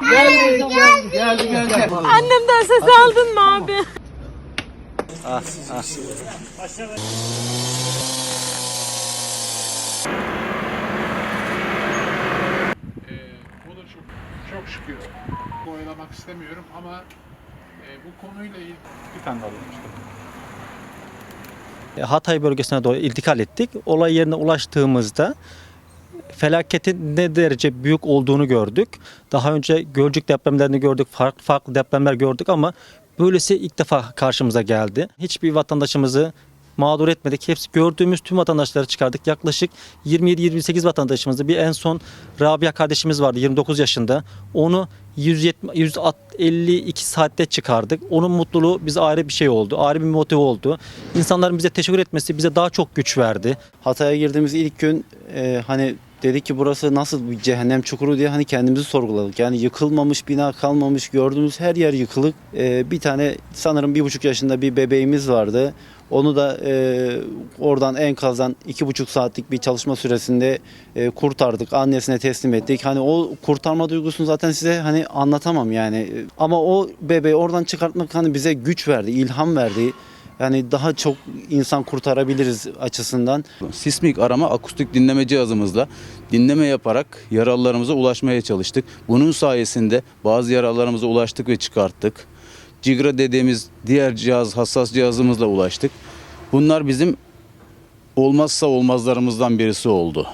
Geldi, geldi, geldi, geldi. Annemden ses aldın mı abi? Ee, bunu çok çok şükür oyalamak istemiyorum ama e, bu konuyla ilgili bir tane E, Hatay bölgesine doğru intikal ettik. Olay yerine ulaştığımızda felaketin ne derece büyük olduğunu gördük. Daha önce Gölcük depremlerini gördük, farklı farklı depremler gördük ama böylesi ilk defa karşımıza geldi. Hiçbir vatandaşımızı mağdur etmedik. Hepsi gördüğümüz tüm vatandaşları çıkardık. Yaklaşık 27-28 vatandaşımızı bir en son Rabia kardeşimiz vardı 29 yaşında. Onu 170, 152 saatte çıkardık. Onun mutluluğu bize ayrı bir şey oldu. Ayrı bir motive oldu. İnsanların bize teşekkür etmesi bize daha çok güç verdi. Hatay'a girdiğimiz ilk gün e, hani dedik ki burası nasıl bir cehennem çukuru diye hani kendimizi sorguladık. Yani yıkılmamış bina kalmamış gördüğümüz her yer yıkılık. E, bir tane sanırım bir buçuk yaşında bir bebeğimiz vardı. Onu da e, oradan enkazdan iki buçuk saatlik bir çalışma süresinde e, kurtardık. Annesine teslim ettik. Hani o kurtarma duygusunu zaten size hani anlatamam yani. Ama o bebeği oradan çıkartmak hani bize güç verdi, ilham verdi. Yani daha çok insan kurtarabiliriz açısından. Sismik arama akustik dinleme cihazımızla dinleme yaparak yaralılarımıza ulaşmaya çalıştık. Bunun sayesinde bazı yaralılarımıza ulaştık ve çıkarttık. Cigra dediğimiz diğer cihaz, hassas cihazımızla ulaştık. Bunlar bizim olmazsa olmazlarımızdan birisi oldu.